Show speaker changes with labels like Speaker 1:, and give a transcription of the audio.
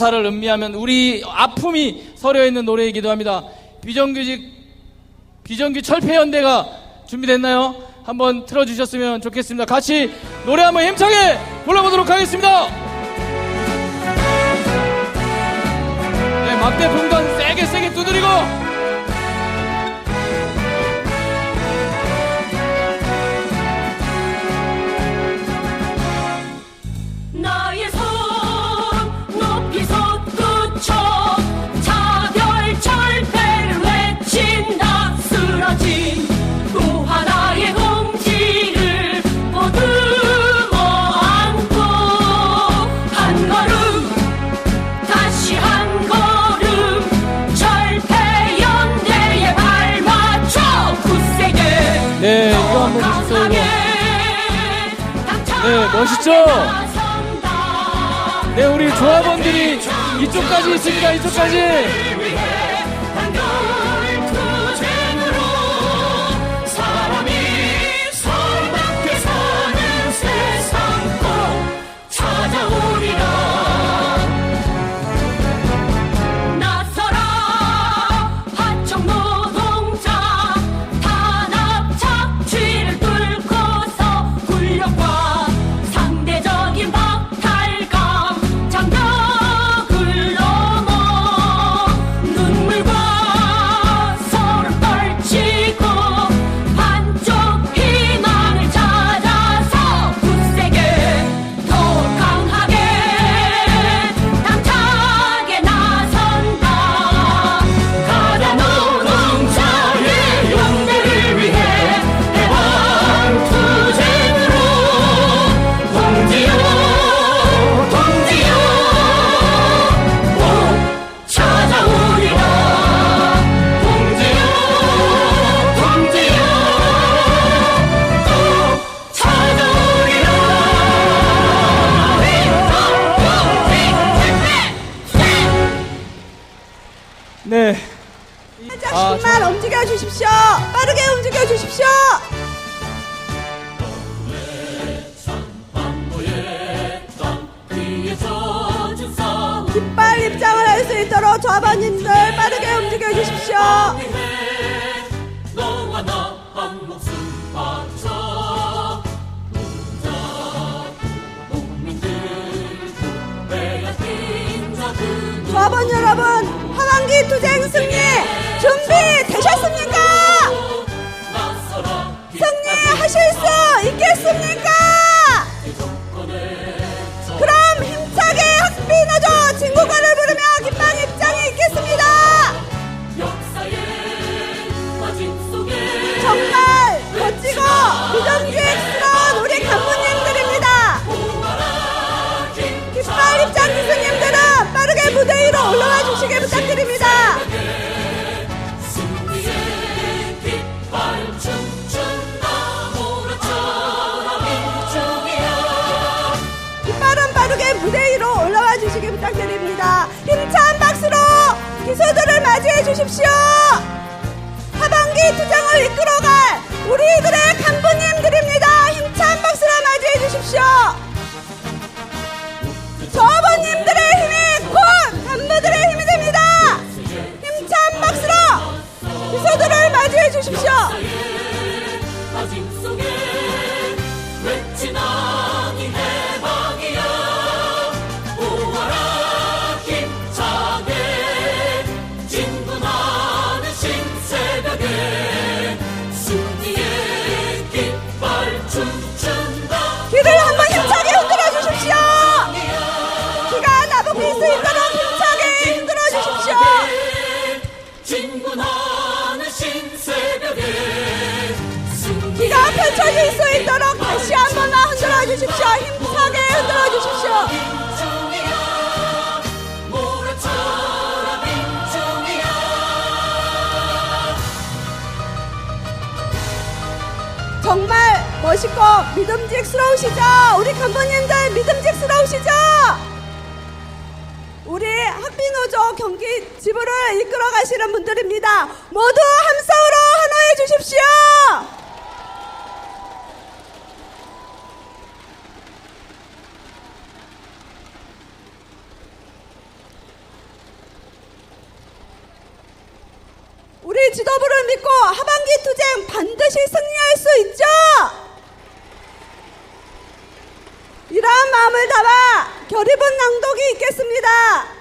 Speaker 1: 가사를 음미하면 우리 아픔이 서려 있는 노래이기도 합니다. 비정규직 비정규 철폐 연대가 준비됐나요? 한번 틀어주셨으면 좋겠습니다. 같이 노래 한번 힘차게 불러보도록 하겠습니다. 네, 막대 풍선 세게 세게 두드리고 네, 이거 한번 보십시오. 네, 멋있죠? 네, 우리 조합원들이 이쪽까지 있습니다. 이쪽까지.
Speaker 2: 아,
Speaker 3: 힘만 움직여 주십시오. 빠르게 움직여 주십시오. 깃발 입장을 할 수 있도록 좌반님들 빠르게 움직여 주십시오. 빠르게 무대 위로 올라와 주시길 부탁드립니다. 힘찬 박수로 기수들을 맞이해 주십시오. 하반기 투쟁을 이끌어갈 우리들의 간부님들입니다. 힘찬 박수로 맞이해 주십시오. 조합원님들의 힘이 곧 간부들의 힘이 됩니다. 힘찬 박수로 기수들을 맞이해 주십시오. 펼쳐질 수 있도록 다시 한 번만 흔들어 주십시오. 힘차게 흔들어 주십시오. 정말 멋있고 믿음직스러우시죠? 우리 간부님들 믿음직스러우시죠? 우리 학비노조 경기 지부를 이끌어 가시는 분들입니다. 모두 함성으로 환호해 주십시오. 지도부를 믿고 하반기 투쟁 반드시 승리할 수 있죠? 이러한 마음을 담아 결의문 낭독이 있겠습니다.